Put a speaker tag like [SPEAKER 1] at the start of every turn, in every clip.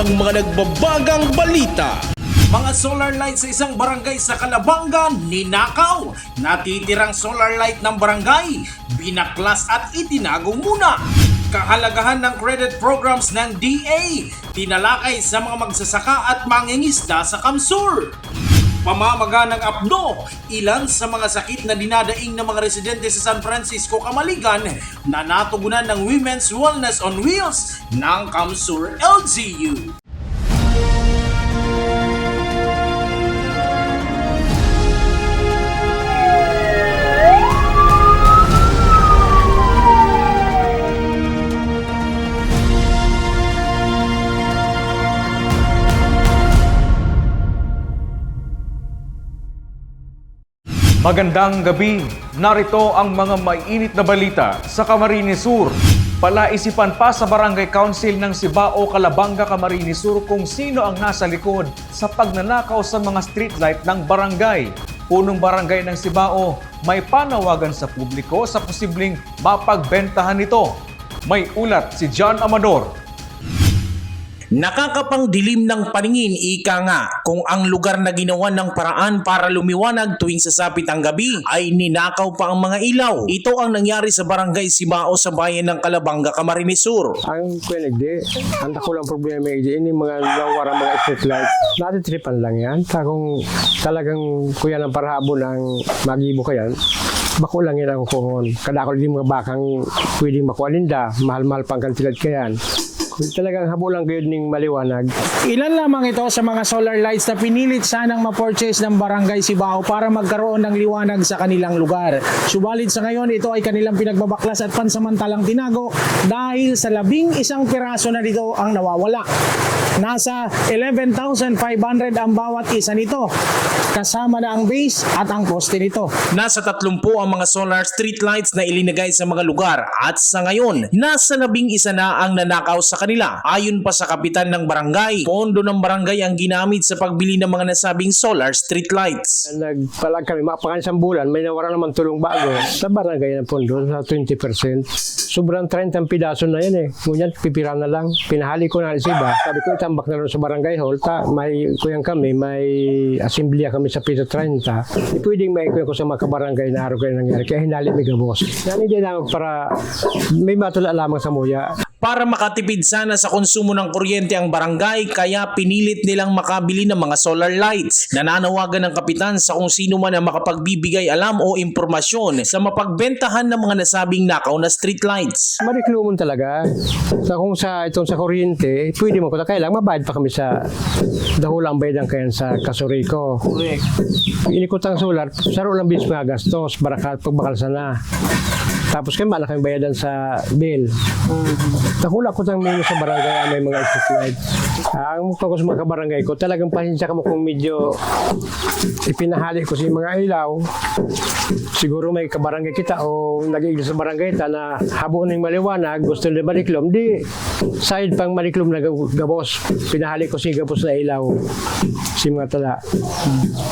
[SPEAKER 1] ng mga nagbabagang balita. Mga solar light sa isang barangay sa Kalabanga, ninakaw. Natitirang solar light ng barangay, binaklas at itinago muna. Kahalagahan ng credit programs ng DA, tinalakay sa mga magsasaka at mangingisda sa Kamsur. Pamamaga ng apno, ilan sa mga sakit na dinadaing ng mga residente sa San Francisco, Kamaligan na natugunan ng Women's Wellness on Wheels ng Kamsur LGU.
[SPEAKER 2] Magandang gabi. Narito ang mga mainit na balita sa Camarines Sur. Palaisipan pa sa Barangay Council ng Sibao, Calabanga, Camarines Sur kung sino ang nasa likod sa pagnanakaw sa mga streetlight ng barangay. Punong barangay ng Sibao, may panawagan sa publiko sa posibleng mapagbentahan nito. May ulat si John Amador
[SPEAKER 1] Nakakapangdilim ng paningin ika nga kung ang lugar na ginawa ng paraan para lumiwanag tuwing sasapit ang gabi ay ninakaw pa ang mga ilaw. Ito ang nangyari sa barangay Sibao sa bayan ng Calabanga, Camarines Sur.
[SPEAKER 3] Ang kuyanagdi, ang tako lang problema ay ini mga lawara mga street light. Natitripan lang yan. Kung talagang kuya ng parhabon ang magibo ka yan, bako lang yan ang kuhon. Kada ako din mga bakang pwedeng makualinda, mahal-mahal pang kantilad ka yan. Talagang habo lang kayo ning maliwanag,
[SPEAKER 4] Ilan lamang ito sa mga solar lights na pinilit sanang ma-purchase ng Barangay Sibao para magkaroon ng liwanag sa kanilang lugar. Subalit sa ngayon, ito ay kanilang pinagbabaklas at pansamantalang tinago dahil sa labing isang piraso na dito ang nawawala. Nasa 11,500 ang bawat isa nito. Kasama na ang base at ang poste nito.
[SPEAKER 1] Nasa 30 ang mga solar street lights na ilinagay sa mga lugar at sa ngayon, nasa labing isa na ang nanakaw sa kanila. Ayon pa sa kapitan ng barangay, pondo ng barangay ang ginamit sa pagbili ng mga nasabing solar street lights.
[SPEAKER 3] nagpalag kami, mapakan isang bulan, may nawara naman tulong bago sa barangay ng pondo sa 20%. Sobrang 30 ang pidaso na yan eh. Ngunyan, pipira na lang. Pinahali ko na sa iba. Sabi ko, itambak na sa barangay hall. Ta, may kuyang kami, may asimblea kami sa piso 30. Di pwedeng may kuyang ko sa mga kabarangay na araw kayo nangyari. Kaya hinali may gabos. Yan hindi lang para may matula lamang sa muya.
[SPEAKER 1] Para makatipid sana sa konsumo ng kuryente ang barangay, kaya pinilit nilang makabili ng mga solar lights. Nananawagan ng kapitan sa kung sino man ang makapagbibigay alam o impormasyon sa mapagbentahan ng mga nasabing nakaw na street lights.
[SPEAKER 3] Mariklumon talaga. Sa kung sa itong sa kuryente, pwede mo ko kaya lang mabayad pa kami sa dahulang bayad ang kayan sa Kasuriko.
[SPEAKER 4] Correct.
[SPEAKER 3] Inikot ang solar, saro lang bis mga gastos, barakat pagbakal sana. Tapos kayo malaki ang bayadan sa bill. Nakula ko tang menu sa barangay ah, may mga street light. Ah, ang mukha ko sa mga kabarangay ko, talagang pasensya ka mo kung medyo ipinahali ko sa mga ilaw. Siguro may kabarangay kita o nag sa barangay ta na habo ng maliwanag, gusto nila maliklom, di side pang maliklom na gab- gabos. Pinahali ko si gabos na ilaw si mga tala.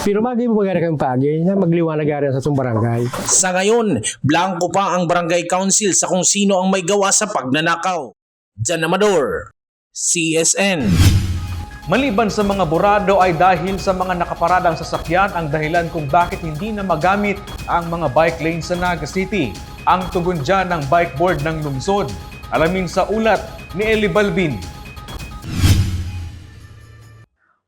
[SPEAKER 3] Pero magi mo magara kang pagi na magliwanag ara sa itong barangay.
[SPEAKER 1] Sa ngayon, blanco pa ang barangay council sa kung sino ang may gawa sa pagnanakaw. Jan Amador, CSN.
[SPEAKER 2] Maliban sa mga burado ay dahil sa mga nakaparadang sasakyan ang dahilan kung bakit hindi na magamit ang mga bike lanes sa Naga City. Ang tugon dyan ng bike board ng lungsod. Alamin sa ulat ni Eli Balbin.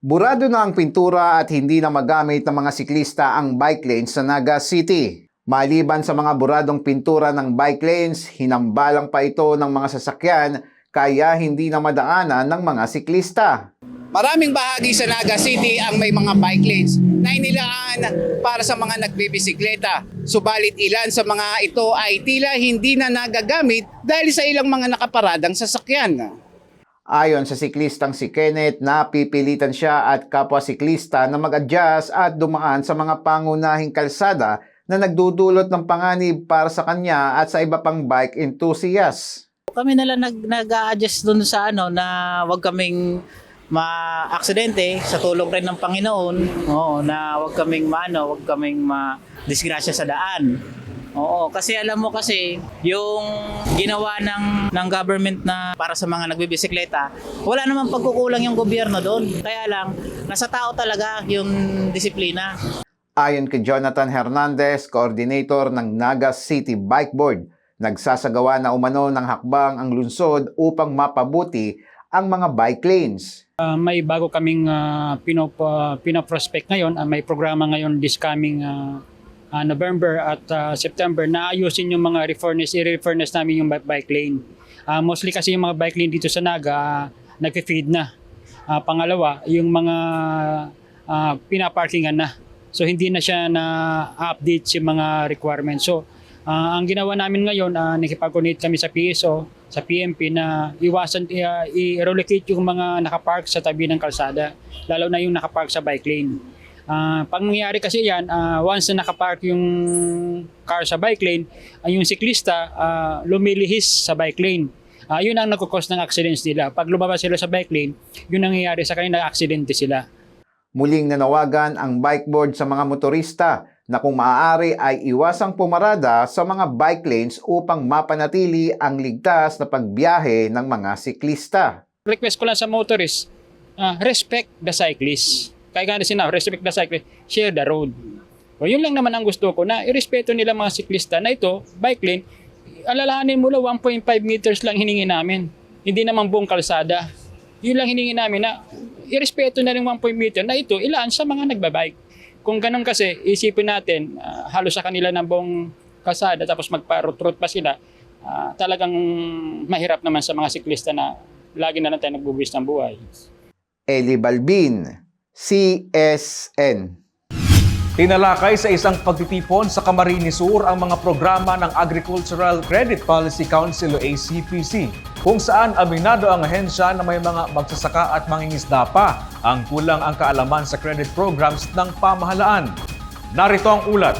[SPEAKER 5] Burado na ang pintura at hindi na magamit ng mga siklista ang bike lanes sa Naga City. Maliban sa mga buradong pintura ng bike lanes, hinambalang pa ito ng mga sasakyan kaya hindi na madaanan ng mga siklista.
[SPEAKER 6] Maraming bahagi sa Naga City ang may mga bike lanes na inilaan para sa mga nagbibisikleta. Subalit ilan sa mga ito ay tila hindi na nagagamit dahil sa ilang mga nakaparadang sasakyan.
[SPEAKER 5] Ayon sa siklistang si Kenneth, napipilitan siya at kapwa siklista na mag-adjust at dumaan sa mga pangunahing kalsada na nagdudulot ng panganib para sa kanya at sa iba pang bike enthusiasts.
[SPEAKER 7] kami na lang nag, nag-a-adjust dun sa ano na wag kaming ma-aksidente sa tulong rin ng Panginoon. Oo, na wag kaming maano, wag kaming ma-disgrasya sa daan. Oo, kasi alam mo kasi yung ginawa ng ng government na para sa mga nagbibisikleta, wala namang pagkukulang yung gobyerno doon. Kaya lang nasa tao talaga yung disiplina.
[SPEAKER 5] Ayon kay Jonathan Hernandez, coordinator ng Naga City Bike Board, nagsasagawa na umano ng hakbang ang lungsod upang mapabuti ang mga bike lanes.
[SPEAKER 8] Uh, may bago kaming uh, pinop, uh, ngayon. Uh, may programa ngayon this coming uh, uh, November at uh, September na ayusin yung mga refurnace, i-refurnace namin yung bi- bike lane. Uh, mostly kasi yung mga bike lane dito sa Naga, uh, nagfe-feed na. Uh, pangalawa, yung mga uh, pinaparkingan na. So hindi na siya na-update yung mga requirements. So uh, ang ginawa namin ngayon, uh, nakipag-coordinate kami sa PSO, sa PMP na iwasan, uh, i-relocate yung mga nakapark sa tabi ng kalsada, lalo na yung nakapark sa bike lane. Ah, pag nangyari kasi yan, ah, once na nakapark yung car sa bike lane, ay yung siklista ah, lumilihis sa bike lane. Ah, yun ang nagkukos ng accidents nila. Pag lumabas sila sa bike lane, yun ang nangyayari sa kanila, aksidente sila.
[SPEAKER 5] Muling nanawagan ang bike board sa mga motorista na kung maaari ay iwasang pumarada sa mga bike lanes upang mapanatili ang ligtas na pagbiyahe ng mga siklista.
[SPEAKER 8] Request ko lang sa motorist, ah, respect the cyclist. Kaya nga sinabi, respect the cyclist, share the road. O yun lang naman ang gusto ko na irespeto nila mga siklista na ito, bike lane, alalahanin mo lang 1.5 meters lang hiningi namin. Hindi naman buong kalsada. Yun lang hiningi namin na irespeto na rin 1.5 meter na ito ilaan sa mga nagbabike. Kung ganun kasi, isipin natin, ah, halos sa kanila ng buong kalsada tapos magpa-route pa sila, ah, talagang mahirap naman sa mga siklista na lagi na lang tayo nagbubuwis ng buhay.
[SPEAKER 5] Eli Balbin, CSN.
[SPEAKER 9] Tinalakay sa isang pagtitipon sa Camarines Sur ang mga programa ng Agricultural Credit Policy Council o ACPC kung saan aminado ang ahensya na may mga magsasaka at mangingisda pa ang kulang ang kaalaman sa credit programs ng pamahalaan. Narito ang ulat.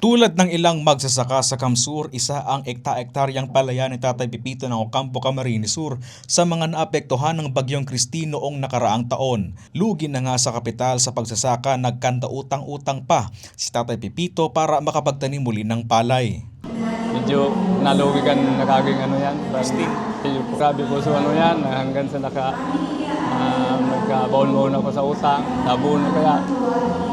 [SPEAKER 2] Tulad ng ilang magsasaka sa Kamsur, isa ang ekta-ektaryang palayan ni Tatay Pipito ng Ocampo Camarines Sur sa mga naapektuhan ng Bagyong Kristi noong nakaraang taon. Lugi na nga sa kapital sa pagsasaka, nagkanta utang-utang pa si Tatay Pipito para makapagtanim muli ng palay.
[SPEAKER 10] medyo nalugi kan nakaging ano yan. Medyo grabe po sa ano yan, hanggang sa naka uh, nagka-baon-baon ako sa utang, tabuno kaya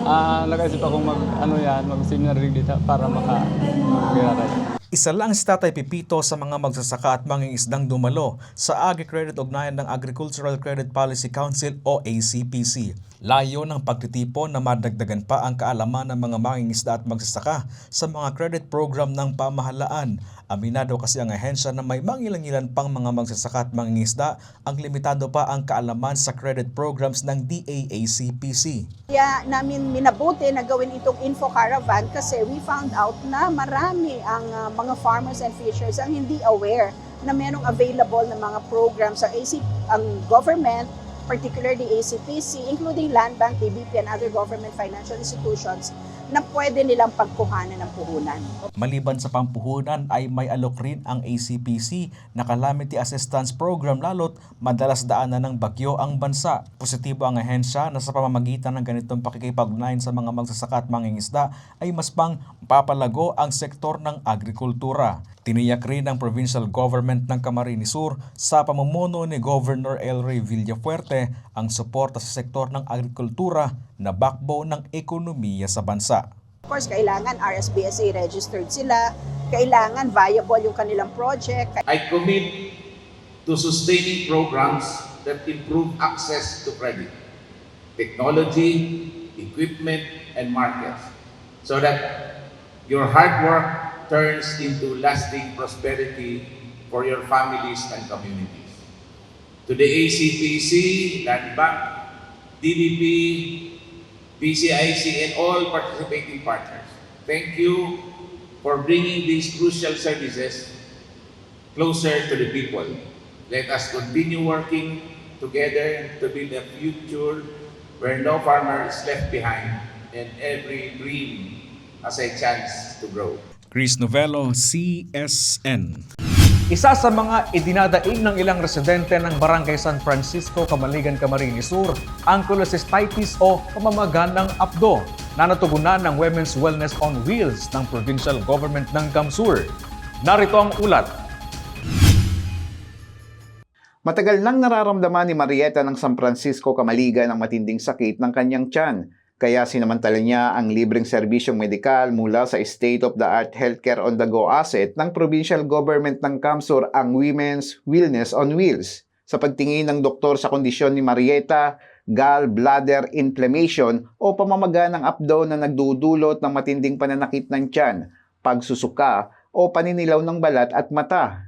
[SPEAKER 10] ah nakaisip akong mag ano yan, mag-seminar dito para maka mag
[SPEAKER 2] Isa lang si Tatay Pipito sa mga magsasaka at mangingisdang dumalo sa Agri-Credit Ugnayan ng Agricultural Credit Policy Council o ACPC. Layo ng pagtitipon na madagdagan pa ang kaalaman ng mga mangingisda at magsasaka sa mga credit program ng pamahalaan. Aminado kasi ang ahensya na may mangilan-ilan pang mga magsasaka at mangingisda ang limitado pa ang kaalaman sa credit programs ng DAACPC.
[SPEAKER 11] Kaya namin minabuti na gawin itong info caravan kasi we found out na marami ang uh, mga farmers and fishers ang hindi aware na merong available na mga programs ang AC ang government particularly ACPC including Land Bank, DBP and other government financial institutions na pwede nilang pagkuhanan ng puhunan.
[SPEAKER 2] Maliban sa pampuhunan ay may alok rin ang ACPC na Calamity Assistance Program lalot madalas daanan ng bagyo ang bansa. Positibo ang ahensya na sa pamamagitan ng ganitong pakikipag-ugnayan sa mga magsasaka at mangingisda ay mas pang papalago ang sektor ng agrikultura. Tiniyak rin ng provincial government ng Camarines Sur sa pamumuno ni Governor Elroy Villafuerte ang suporta sa sektor ng agrikultura na backbone ng ekonomiya sa bansa.
[SPEAKER 11] Of course, kailangan RSBSA registered sila, kailangan viable yung kanilang project,
[SPEAKER 12] I commit to sustaining programs that improve access to credit, technology, equipment, and markets, so that your hard work turns into lasting prosperity for your families and communities. To the ACPC, Land Bank, DDP, PCIC, and all participating partners, thank you for bringing these crucial services closer to the people. Let us continue working together to build a future where no farmer is left behind and every dream has a chance to grow.
[SPEAKER 2] Chris Novello, CSN.
[SPEAKER 9] Isa sa mga idinadaing ng ilang residente ng Barangay San Francisco, Kamaligan, Camarines Sur, ang cholecystitis o pamamaga ng apdo.
[SPEAKER 2] na natugunan ng Women's Wellness on Wheels ng Provincial Government ng Kamsur. Narito ang ulat.
[SPEAKER 5] Matagal nang nararamdaman ni Marieta ng San Francisco Kamaligan ang matinding sakit ng kanyang tiyan. Kaya sinamantala niya ang libreng serbisyong medikal mula sa state-of-the-art healthcare on the go asset ng provincial government ng Kamsur ang Women's Wellness on Wheels. Sa pagtingin ng doktor sa kondisyon ni Marieta, gallbladder inflammation o pamamaga ng abdo na nagdudulot ng matinding pananakit ng tiyan, pagsusuka o paninilaw ng balat at mata.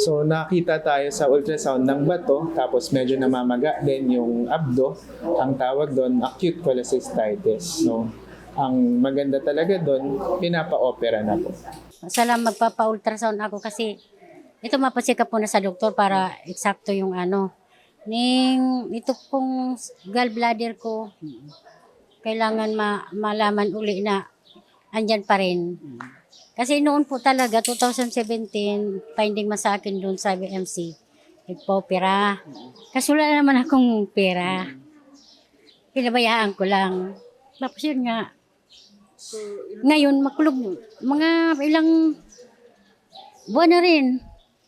[SPEAKER 13] So nakita tayo sa ultrasound ng bato, tapos medyo namamaga din yung abdo. Ang tawag doon, acute cholecystitis. So ang maganda talaga doon, pinapa-opera na po.
[SPEAKER 14] Salamat magpapa-ultrasound ako kasi ito mapasika po na sa doktor para eksakto yung ano. Ning ito pong gallbladder ko kailangan ma- malaman uli na andyan pa rin. Kasi noon po talaga 2017 finding ma sa akin doon sa BMC. Nagpa-opera. Kasi wala naman akong pera. Pinabayaan ko lang. Tapos yun nga, ngayon, makulog. Mga ilang buwan na rin.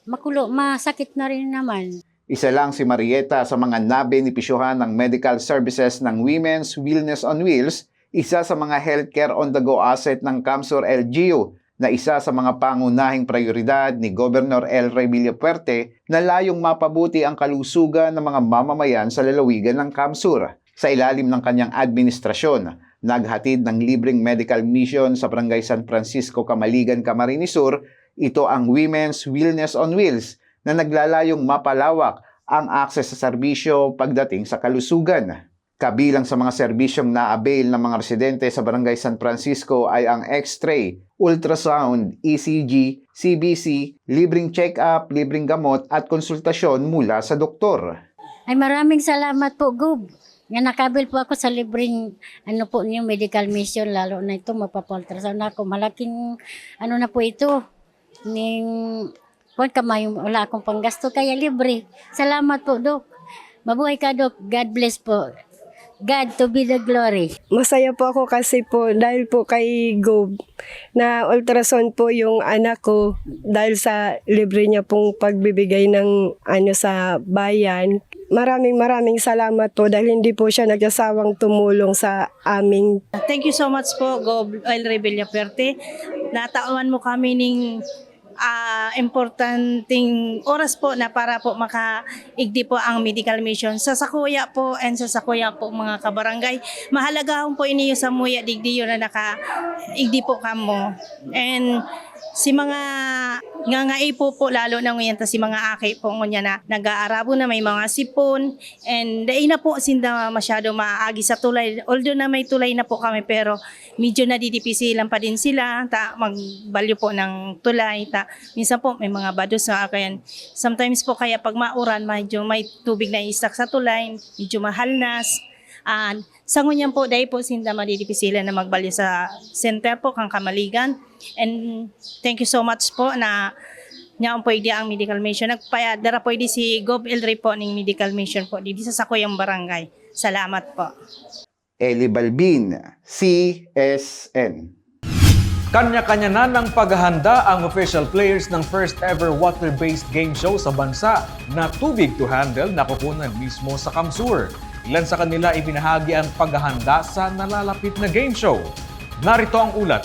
[SPEAKER 14] Makulo, masakit na rin naman.
[SPEAKER 5] Isa lang si Marieta sa mga nabenepisyuhan ng medical services ng Women's Wellness on Wheels, isa sa mga healthcare on the go asset ng Kamsur LGU na isa sa mga pangunahing prioridad ni Governor El Rey Villapuerte na layong mapabuti ang kalusugan ng mga mamamayan sa lalawigan ng Kamsur. Sa ilalim ng kanyang administrasyon, naghatid ng libreng medical mission sa Barangay San Francisco, Camaligan, Camarines Sur, ito ang Women's Wellness on Wheels na naglalayong mapalawak ang akses sa serbisyo pagdating sa kalusugan. Kabilang sa mga serbisyong na-avail ng mga residente sa Barangay San Francisco ay ang X-ray, ultrasound, ECG, CBC, libreng check-up, libreng gamot at konsultasyon mula sa doktor.
[SPEAKER 14] Ay maraming salamat po, Gub. Nga nakabil po ako sa libreng ano po niyo medical mission lalo na ito magpapultrasound ako. Malaking ano na po ito. Ning Kung kamay, wala akong panggasto kaya libre. Salamat po, Dok. Mabuhay ka, Dok. God bless po. God to be the glory.
[SPEAKER 15] Masaya po ako kasi po dahil po kay Gob na ultrasound po yung anak ko dahil sa libre niya pong pagbibigay ng ano sa bayan. Maraming maraming salamat po dahil hindi po siya nagsasawang tumulong sa aming
[SPEAKER 16] Thank you so much po, Gob El Rebella Perte. Natawan mo kami ning ah, importanteng oras po na para po makaigdi po ang medical mission sa Sakuya po and sa Sakuya po mga kabarangay. Mahalaga po iniyo sa muya digdiyo na naka igdi po kamo. And si mga ngangai po po lalo na ngayon ta si mga aki po ngunya na nag-aarabo na may mga sipon and dai na po sinda masyado maagi sa tulay. Although na may tulay na po kami pero medyo nadidipisilan pa din sila ta magbalyo po ng tulay ta. Minsan po may mga bados na kaya sometimes po kaya pag mauran medyo may tubig na istak sa tulay medyo mahal nas And sa ngunyan po, dahil po sinda madidipisilan na magbalyo sa center po, kang Kamaligan. And thank you so much po na niya ang pwede ang medical mission. Nagpaya, dara pwede si Gob Elri po ng medical mission po. Dito sa Sakuyang Barangay. Salamat po.
[SPEAKER 5] Eli Balbin, CSN.
[SPEAKER 2] Kanya-kanya na ng paghahanda ang official players ng first ever water-based game show sa bansa na tubig to handle na kukunan mismo sa Kamsur. Ilan sa kanila ibinahagi ang paghahanda sa nalalapit na game show. Narito ang ulat.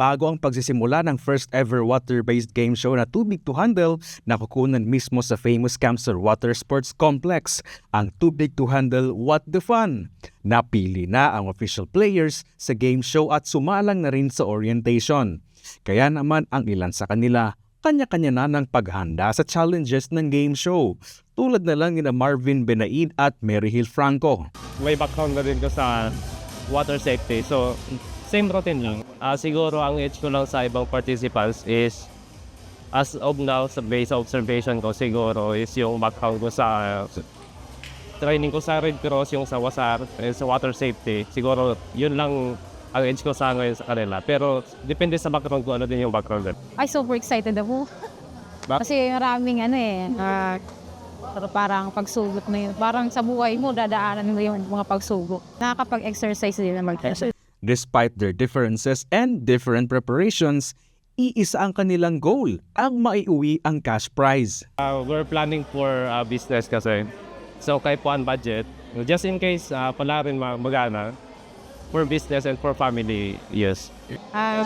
[SPEAKER 17] Bago ang pagsisimula ng first ever water-based game show na Tubig to Handle, nakukunan mismo sa famous Camsur Water Sports Complex, ang Tubig to Handle What the Fun. Napili na ang official players sa game show at sumalang na rin sa orientation. Kaya naman ang ilan sa kanila, kanya-kanya na ng paghanda sa challenges ng game show. Tulad na lang ni Marvin Benaid at Mary Hill Franco.
[SPEAKER 18] May background na rin ko sa water safety. So, same routine lang. Ah, siguro ang edge ko lang sa ibang participants is as of now, sa base observation ko siguro is yung background ko sa training ko sa Red Cross, yung sa WASAR, eh, sa water safety. Siguro yun lang ang edge ko sa ngayon sa kanila. Pero depende sa background ko, ano din yung background.
[SPEAKER 19] Ay, super excited ako. Kasi maraming ano eh, ah, Pero parang pagsugod na yun. Parang sa buhay mo, dadaanan mo yung mga pagsugod. Nakakapag-exercise din na mag-exercise.
[SPEAKER 17] Despite their differences and different preparations, iisa ang kanilang goal, ang maiuwi ang cash prize.
[SPEAKER 20] Uh, we're planning for uh, business kasi. So kahit po on budget, just in case uh, pala rin ma- magana, for business and for family use.
[SPEAKER 19] Ah,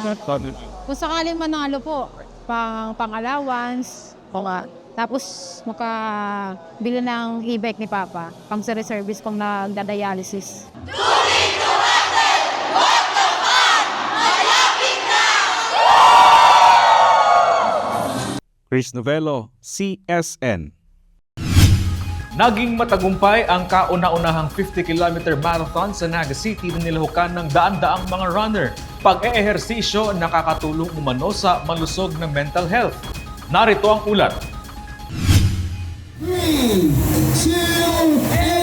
[SPEAKER 19] kung sakaling manalo po, pang, pang allowance, o nga. Tapos makabili ng e-bike ni Papa, pang sa reservice kung nagda-dialysis.
[SPEAKER 17] Chris Novello, CSN.
[SPEAKER 2] Naging matagumpay ang kauna-unahang 50km marathon sa Naga City na nilahukan ng daan-daang mga runner. Pag-eehersisyo nakakatulong umano sa malusog ng mental health. Narito ang ulat.
[SPEAKER 1] Three, two, and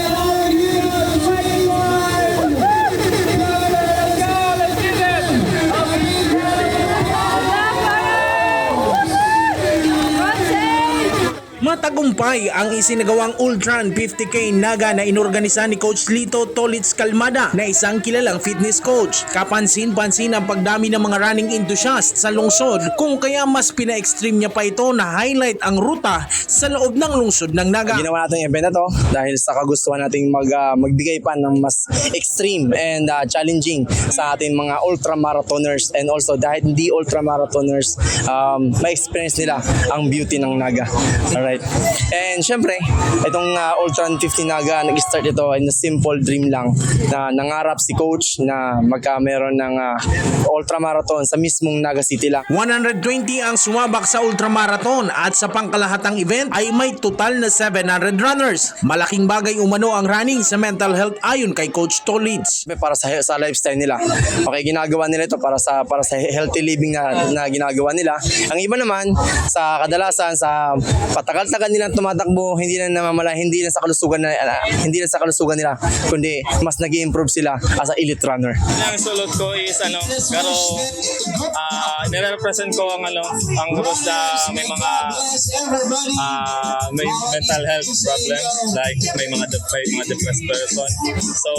[SPEAKER 1] Matagumpay ang isinagawang Ultran 50K Naga na inorganisa ni Coach Lito Tolitz Kalmada na isang kilalang fitness coach. Kapansin-pansin ang pagdami ng mga running enthusiast sa lungsod kung kaya mas pina-extreme niya pa ito na highlight ang ruta sa loob ng lungsod ng Naga.
[SPEAKER 10] Ginawa natin yung event na to dahil sa kagustuhan nating mag, ah, magbigay pa ng mas extreme and ah, challenging sa ating mga ultra marathoners and also dahil hindi ultra marathoners um, ma-experience nila ang beauty ng Naga. Alright. And syempre, itong uh, Ultra 50 Naga, nag-start ito in a simple dream lang na nangarap si coach na magka meron ng ah, ultra marathon sa mismong Naga City lang.
[SPEAKER 1] 120 ang sumabak sa ultramarathon at sa pangkalahatang event ay may total na 700 runners. Malaking bagay umano ang running sa mental health ayon kay Coach Tolitz.
[SPEAKER 10] para sa sa lifestyle nila. Okay, ginagawa nila ito para sa para sa healthy living na, na ginagawa nila. Ang iba naman sa kadalasan sa patagal-tagal nilang tumatakbo, hindi na namamala, hindi na sa kalusugan na ah, hindi na sa kalusugan nila, kundi mas nag-improve sila as a elite runner.
[SPEAKER 20] Ang sulot ko is ano, pero uh, nire-represent ko ang ano, ang groups na may mga ah, may mental health problem, like may mga de- may mga depressed person. So,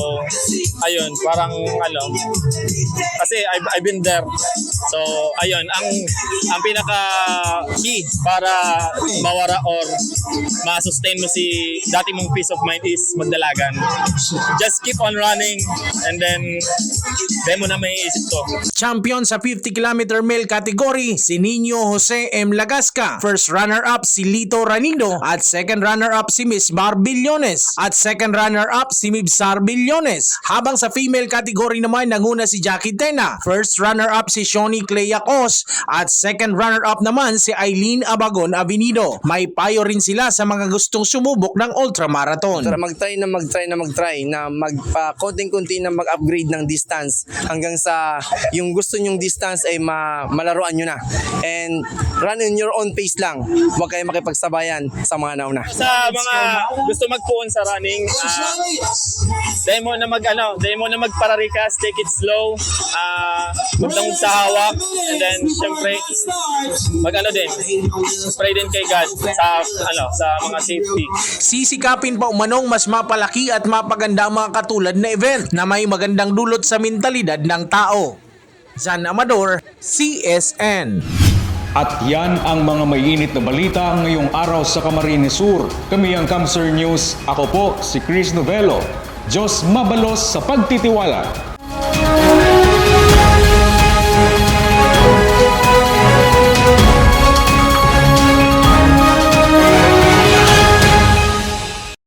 [SPEAKER 20] ayun, parang ano, kasi I've, I've been there. So, ayun, ang ang pinaka key para mawara or ma-sustain mo si dati mong peace of mind is magdalagan. Just keep on running and then demo na may isip to.
[SPEAKER 1] Champion sa 50 km male category si Nino Jose M. Lagasca. First runner-up si Lito Ranido at second runner-up si Miss Bar Billones at second runner-up si Mibsar Billones. Habang sa female category naman nanguna si Jackie Tena. First runner-up si Shoni Cleacos at second runner-up naman si Eileen Abagon Avenido. May payo rin sila sa mga gustong sumubok ng ultramarathon.
[SPEAKER 10] Tara, mag-try na mag-try na mag-try na magpa konting-kunti na mag-upgrade ng distance hanggang sa yung gusto nyong distance ay ma malaruan nyo na. And run in your own pace lang. Huwag kayo makipagsabayan sa mga nauna.
[SPEAKER 20] sa mga gusto magpuon sa running, ah, demo na mag ano, demo na magpararikas, take it slow, ah, huwag lang sa hawak, and then syempre mag ano din, pray din kay God sa ano, sa mga safety.
[SPEAKER 1] Sisikapin pa umanong mas mapalaki at mapaganda ang mga katulad na event na may magandang dulot sa mentalidad ng tao. Zan Amador, CSN.
[SPEAKER 2] At yan ang mga mainit na balita ngayong araw sa Camarines Sur. Kami ang Camser News. Ako po si Chris Novello. Diyos mabalos sa pagtitiwala.